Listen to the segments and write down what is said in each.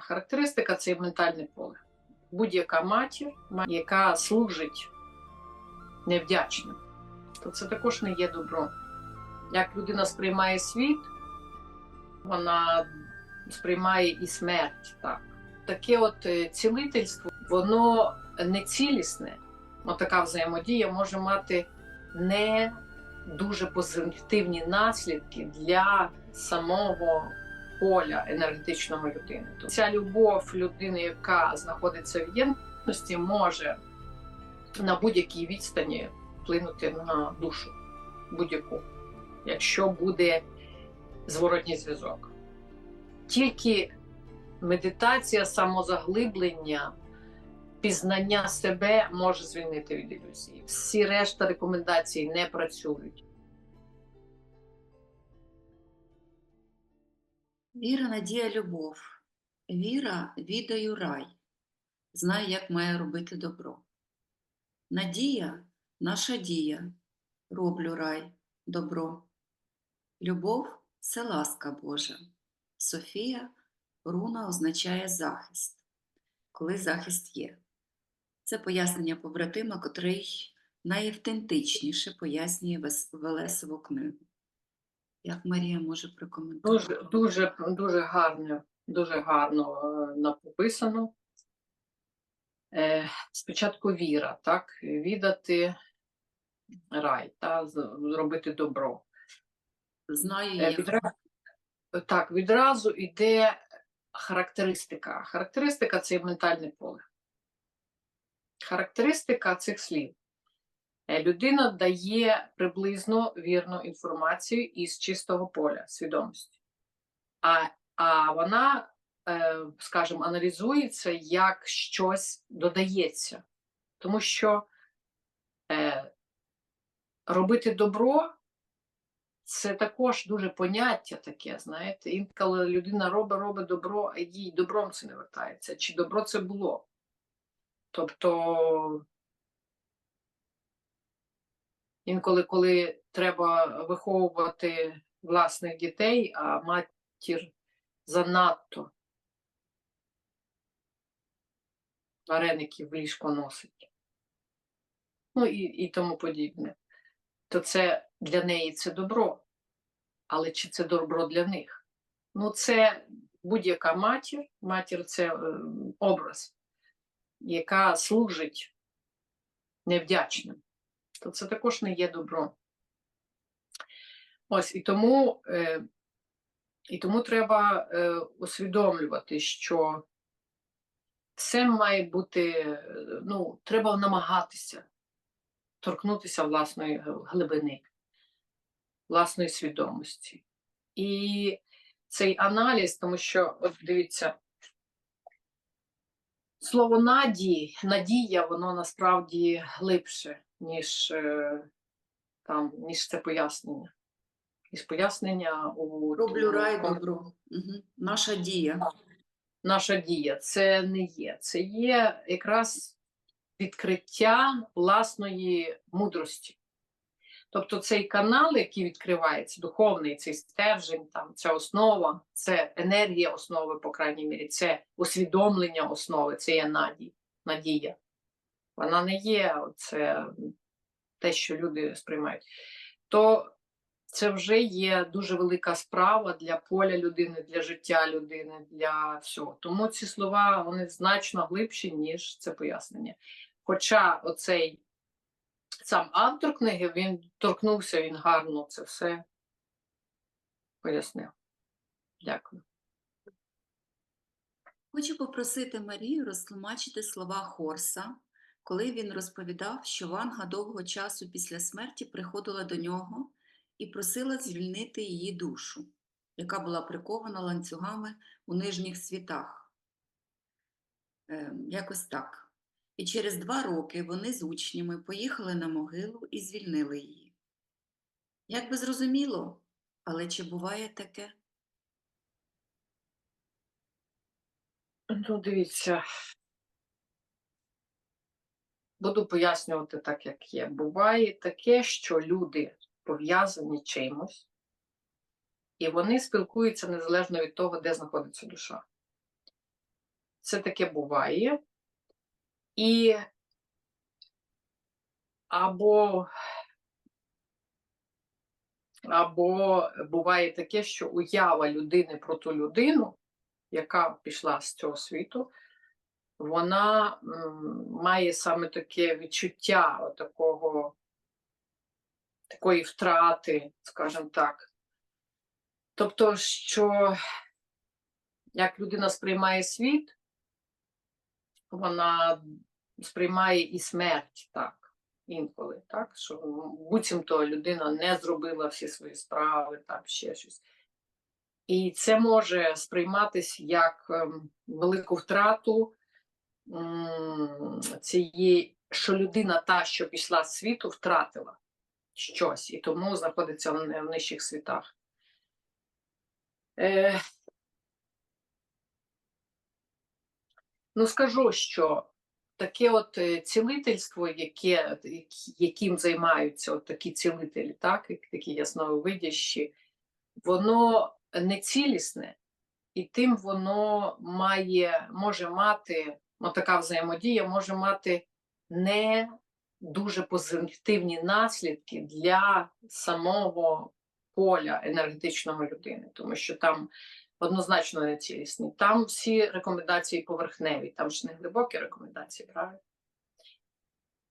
Характеристика це ментальне поле. Будь-яка матір, яка служить невдячним, то це також не є добро. Як людина сприймає світ, вона сприймає і смерть. Так. Таке от е, цілительство, воно не цілісне. От така взаємодія може мати не дуже позитивні наслідки для самого поля енергетичного людини. Тобто ця любов людини, яка знаходиться в єдності, може на будь-якій відстані вплинути на душу будь-яку, якщо буде зворотній зв'язок. Тільки медитація, самозаглиблення, пізнання себе може звільнити від ілюзії. Всі решта рекомендацій не працюють. Віра, надія, любов. Віра відаю рай. Знає, як має робити добро. Надія наша дія. Роблю рай, добро. Любов це ласка Божа. Софія руна означає захист, коли захист є. Це пояснення побратима, котрий найавтентичніше пояснює Велесову книгу. Як Марія може прокоментувати? Дуже, дуже, дуже гарно, дуже гарно е, написано. Е, спочатку віра, так? Віддати рай, та, зробити добро. Знаю Е, я. відра- Так, відразу йде характеристика. Характеристика це ментальне поле. Характеристика цих слів. Е, Людина дає приблизно вірну інформацію із чистого поля свідомості. А, а вона, е, скажімо, аналізується, як щось додається. Тому що е, робити добро це також дуже поняття таке, знаєте. Інколи людина робить, робить добро, а їй добром це не вертається. Чи добро це було? Тобто, інколи, коли треба виховувати власних дітей, а матір занадто вареників в ліжко носить. Ну і, і тому подібне. То це для неї це добро. Але чи це добро для них? Ну, це будь-яка матір, матір це е, образ, яка служить невдячним. То це також не є добро. Ось і тому, е, і тому треба е, усвідомлювати, що все має бути, е, ну, треба намагатися торкнутися власної глибини, власної свідомості. І цей аналіз, тому що, от дивіться, слово надії, надія, воно насправді глибше, ніж, е, там, ніж це пояснення. Ніж пояснення у Роблю рай, у- добро. Угу. Наша дія. наша дія. Це не є. Це є якраз відкриття власної мудрості. Тобто цей канал, який відкривається, духовний, цей стержень, там, ця основа, це енергія основи, по крайній мірі, це усвідомлення основи, це є надій, надія. Вона не є це те, що люди сприймають. То це вже є дуже велика справа для поля людини, для життя людини, для всього. Тому ці слова вони значно глибші, ніж це пояснення. Хоча оцей сам автор книги він торкнувся, він гарно це все пояснив. Дякую. Хочу попросити Марію розтлумачити слова Хорса, коли він розповідав, що Ванга довго часу після смерті приходила до нього і просила звільнити її душу, яка була прикована ланцюгами у нижніх світах. Ем, якось так. І через два роки вони з учнями поїхали на могилу і звільнили її. Як би зрозуміло, але чи буває таке? Ну, дивіться. Буду пояснювати так, як є. Буває таке, що люди пов'язані чимось, і вони спілкуються незалежно від того, де знаходиться душа. це таке буває. І або, або буває таке, що уява людини про ту людину, яка пішла з цього світу, вона має саме таке відчуття такого, такої втрати, скажімо так. Тобто, що як людина сприймає світ, вона сприймає і смерть так, інколи, так, що буцімто людина не зробила всі свої справи, там ще щось. І це може сприйматися як ем, велику втрату цієї, що людина та, що пішла з світу, втратила щось, і тому знаходиться в нижчих світах. Е, Ну, скажу, що таке от е, цілительство, яке, яким займаються от такі цілителі, так, такі ясновидящі, воно не цілісне, і тим воно має, може мати, ну, така взаємодія може мати не дуже позитивні наслідки для самого поля енергетичного людини, тому що там однозначно не цілісні. Там всі рекомендації поверхневі, там ж не глибокі рекомендації, правильно?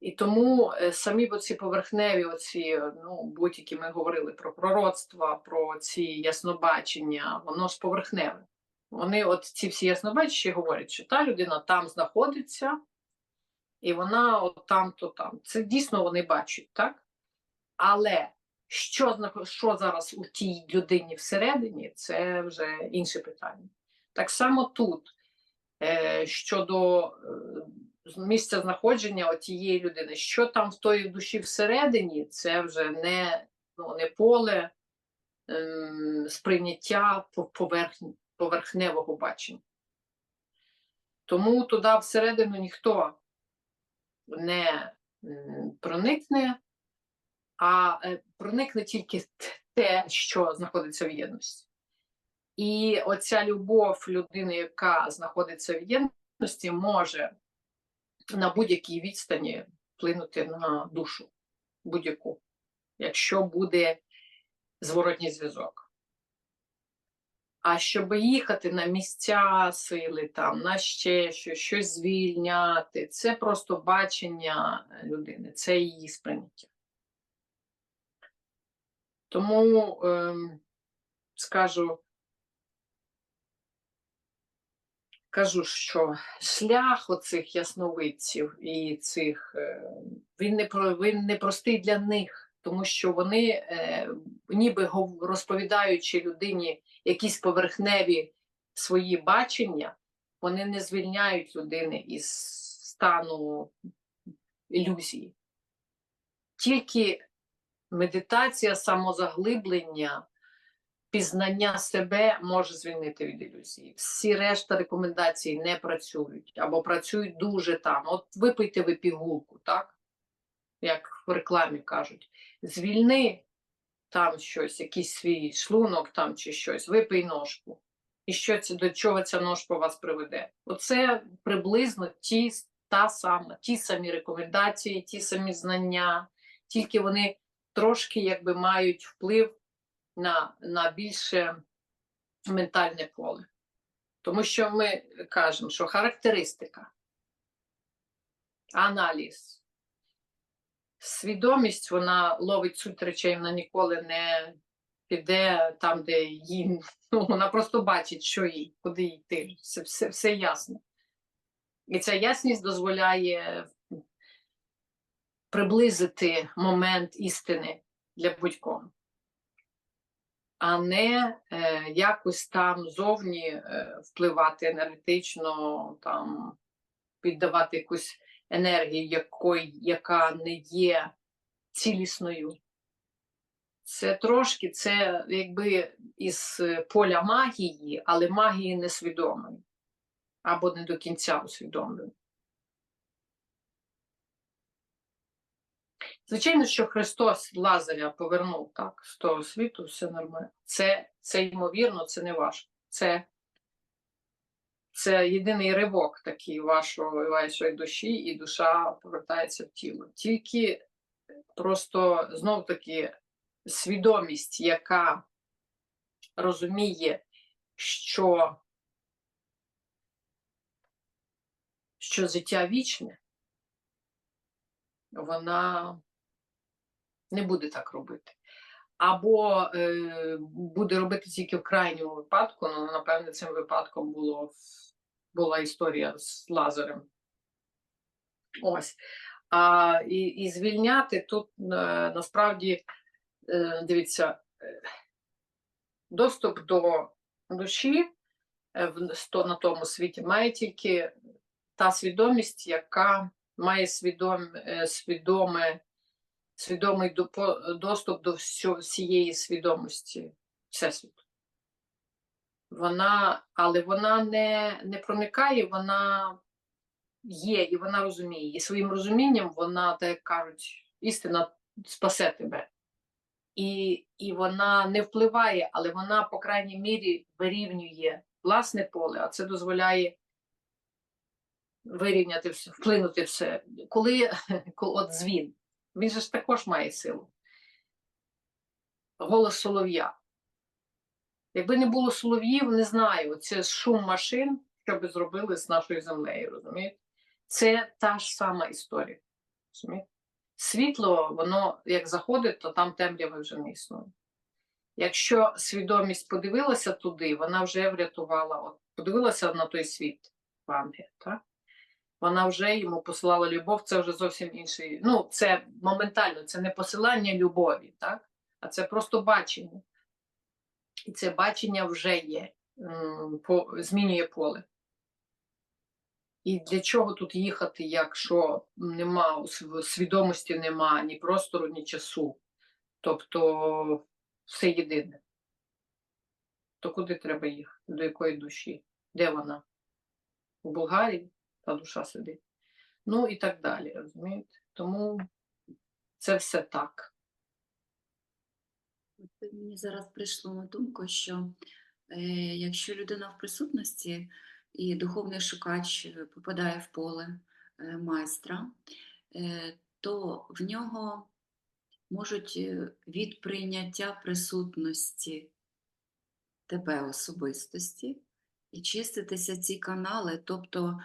І тому е, самі ці поверхневі, оці, е, ну, будь-які ми говорили про пророцтва, про ці яснобачення, воно ж поверхневе. Вони, от ці всі яснобачі говорять, що та людина там знаходиться, і вона от там, то там. Це дійсно вони бачать, так? Але що, що зараз у тій людині всередині, це вже інше питання. Так само тут е, щодо е, місця знаходження тієї людини, що там в тої душі всередині, це вже не, ну, не поле ем, сприйняття по- поверхні, поверхневого бачення. Тому туди всередину ніхто не проникне, а е, проникне тільки те, що знаходиться в єдності. І оця любов людини, яка знаходиться в єдності, може на будь-якій відстані вплинути на душу будь-яку, якщо буде зворотній зв'язок. А щоб їхати на місця сили, там, на ще щось, щось звільняти, це просто бачення людини, це її сприйняття. Тому ем, скажу, кажу, що шлях оцих ясновидців і цих е, він не він не простий для них, тому що вони, е, ніби розповідаючи людині якісь поверхневі свої бачення, вони не звільняють людини із стану ілюзії. Тільки медитація, самозаглиблення, пізнання себе може звільнити від ілюзії. Всі решта рекомендацій не працюють або працюють дуже там. От випийте ви пігулку, так? Як в рекламі кажуть, звільни там щось, якийсь свій шлунок там чи щось, випий ножку. І що це до чого ця ножка вас приведе? Оце приблизно ті, та сама, ті самі рекомендації, ті самі знання, тільки вони трошки якби мають вплив на, на більше ментальне поле. Тому що ми кажемо, що характеристика, аналіз, свідомість, вона ловить суть речей, вона ніколи не піде там, де їй, ну, вона просто бачить, що їй, куди йти. Все, все, все ясно. І ця ясність дозволяє приблизити момент істини для будь-кого, а не е, якось там зовні е, впливати енергетично, там, піддавати якусь енергію, якої, яка не є цілісною. Це трошки це якби із поля магії, але магії несвідомої або не до кінця усвідомленої. Звичайно, що Христос Лазаря повернув так з того світу, все нормально. Це, це ймовірно, це не важко. Це, це єдиний ривок такий вашої, вашої душі, і душа повертається в тіло. Тільки просто знов таки свідомість, яка розуміє, що, що життя вічне, вона не буде так робити. Або е, буде робити тільки в крайньому випадку. Ну, напевне, цим випадком було, була історія з Лазарем. Ось. А, і, і звільняти тут е, насправді, е, дивіться, е, доступ до душі е, в, на тому світі має тільки та свідомість, яка має свідом, е, свідоме, свідомий доступ до всієї свідомості Всесвіту. Вона, але вона не, не проникає, вона є і вона розуміє. І своїм розумінням вона, так як кажуть, істина спасе тебе. І, і вона не впливає, але вона, по крайній мірі, вирівнює власне поле, а це дозволяє вирівняти все, вплинути все. Коли коли от дзвін, він же ж також має силу. Голос солов'я. Якби не було солов'їв, не знаю, це шум машин, що би зробили з нашою землею, розумієте? Це та ж сама історія. Розумієте? Світло, воно як заходить, то там темряви вже не існує. Якщо свідомість подивилася туди, вона вже врятувала, от подивилася на той світ в ангел, так? Вона вже йому посилала любов, це вже зовсім інший. Ну, це моментально, це не посилання любові, так? а це просто бачення. І це бачення вже є, по, змінює поле. І для чого тут їхати, якщо нема свідомості, нема ні простору, ні часу. Тобто все єдине. То куди треба їхати? До якої душі? Де вона? У Болгарії та душа сидить. Ну і так далі, розумієте? Тому це все так. Мені зараз прийшло на думку, що е, якщо людина в присутності і духовний шукач попадає в поле е, майстра, е, то в нього можуть е, від прийняття присутності тебе особистості і чиститися ці канали, тобто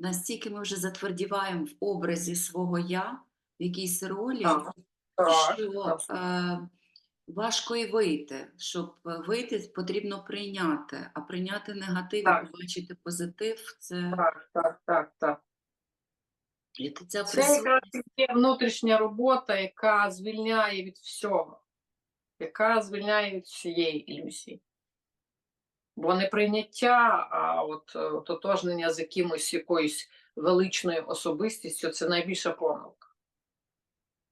настільки ми вже затвердіваємо в образі свого я, в якійсь ролі, що е, важко і вийти. Щоб е, вийти, потрібно прийняти, а прийняти негатив і побачити позитив це, так, так, так, так. ця Це якраз є внутрішня робота, яка звільняє від всього, яка звільняє від всієї ілюзії. Бо не прийняття, а от е, ототожнення з якимось якоюсь величною особистістю це найбільша помилка.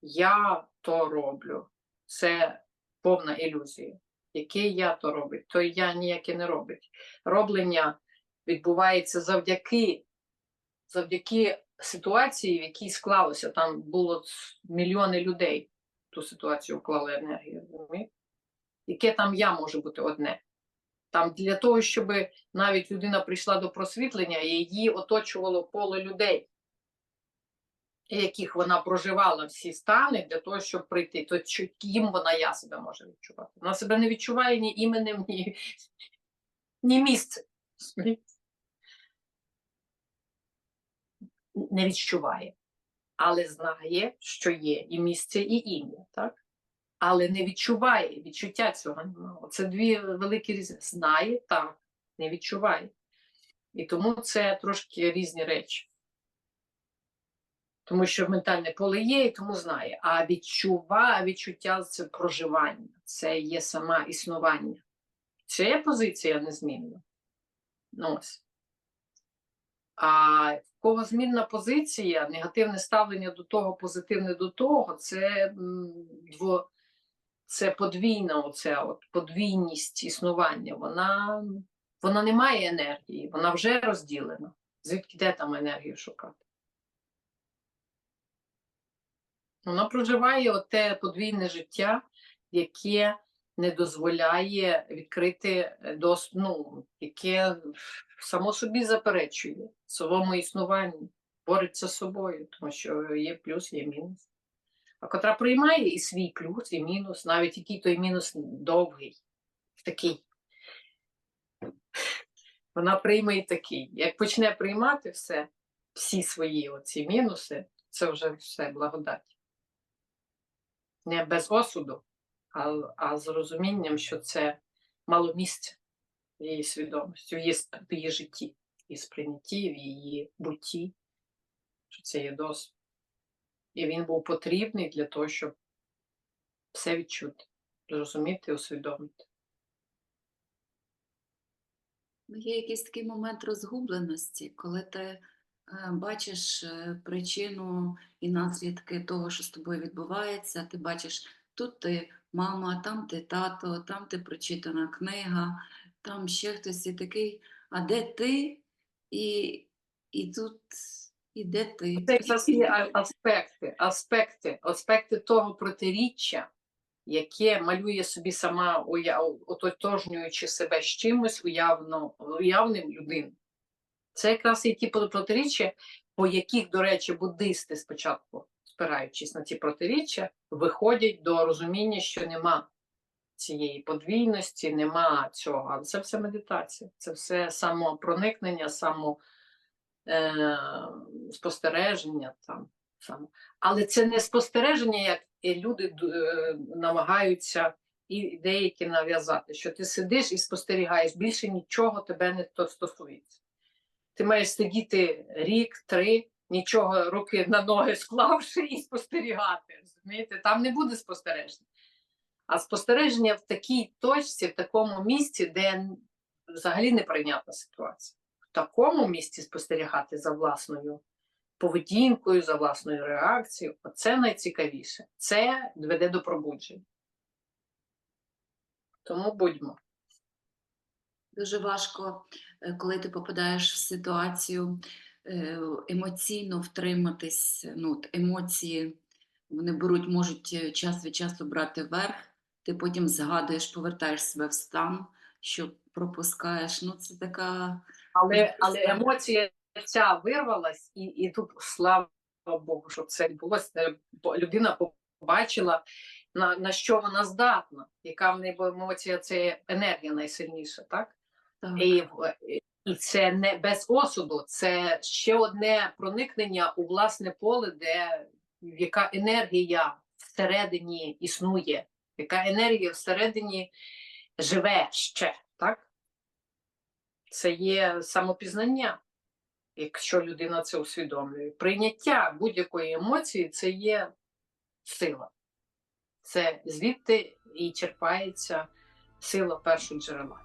Я то роблю. Це повна ілюзія. Який я то робить, то я ніяке не робить. Роблення відбувається завдяки, завдяки ситуації, в якій склалося. Там було мільйони людей ту ситуацію вклали енергію. Яке там я може бути одне? Там для того, щоб навіть людина прийшла до просвітлення, її оточувало поле людей, яких вона проживала всі стани для того, щоб прийти. То ким вона я себе може відчувати? Вона себе не відчуває ні іменем, ні, ні місцем. Не відчуває, але знає, що є і місце, і ім'я, так? Але не відчуває, відчуття цього немає. Це дві великі різниці. Знає, так, не відчуває. І тому це трошки різні речі. Тому що ментальне поле є, і тому знає. А відчуває відчуття це проживання, це є саме існування. Це є позиція незмінна. Ну, ось. А в кого змінна позиція, негативне ставлення до того, позитивне до того, це дво, це подвійна оця от подвійність існування. Вона, вона не має енергії, вона вже розділена. Звідки де там енергію шукати? Вона проживає оте подвійне життя, яке не дозволяє відкрити е, дос, ну, яке само собі заперечує своєму існуванні, бореться з собою, тому що є плюс, є мінус. Котра приймає і свій плюс, і мінус, навіть який той мінус довгий, такий. Вона прийме і такий. Як почне приймати все, всі свої оці мінуси, це вже все благодать. Не без осуду, а, а з розумінням, що це мало місця в її свідомості, в її, в її житті, в її сприйнятті, в її бутті, що це є досвід. І він був потрібний для того, щоб все відчути, зрозуміти, усвідомити. Ну, Є якийсь такий момент розгубленості, коли ти е, бачиш е, причину і наслідки того, що з тобою відбувається. Ти бачиш, тут ти мама, там ти тато, там ти прочитана книга, там ще хтось і такий, а де ти? І, і тут, і де ти? Це якраз є аспекти, аспекти, аспекти того протиріччя, яке малює собі сама, ототожнюючи себе з чимось уявно, уявним людиною. Це якраз і ті протиріччя, по яких, до речі, буддисти спочатку, спираючись на ці протиріччя, виходять до розуміння, що нема цієї подвійності, нема цього. Але це все медитація, це все самопроникнення, само е, спостереження там саме. Але це не спостереження, як люди е, намагаються і деякі нав'язати, що ти сидиш і спостерігаєш, більше нічого тебе не то стосується. Ти маєш сидіти рік, три, нічого руки на ноги склавши і спостерігати. Розумієте? Там не буде спостереження. А спостереження в такій точці, в такому місці, де взагалі неприйнятна ситуація такому місці спостерігати за власною поведінкою, за власною реакцією, це найцікавіше. Це веде до пробудження. Тому будьмо. Дуже важко, е, коли ти попадаєш в ситуацію е, емоційно втриматись. Ну, емоції вони беруть, можуть е, час від часу брати верх. Ти потім згадуєш, повертаєш себе в стан, що пропускаєш. Ну, це така Але, але емоція ця вирвалась, і, і тут слава Богу, що це відбулося. Бо Людина побачила, на, на що вона здатна, яка в неї емоція це енергія найсильніша, так? так. І, і це не без осуду, це ще одне проникнення у власне поле, де яка енергія всередині існує, яка енергія всередині живе ще, так? Це є самопізнання, якщо людина це усвідомлює. Прийняття будь-якої емоції це є сила. Це звідти і черпається сила першого джерела.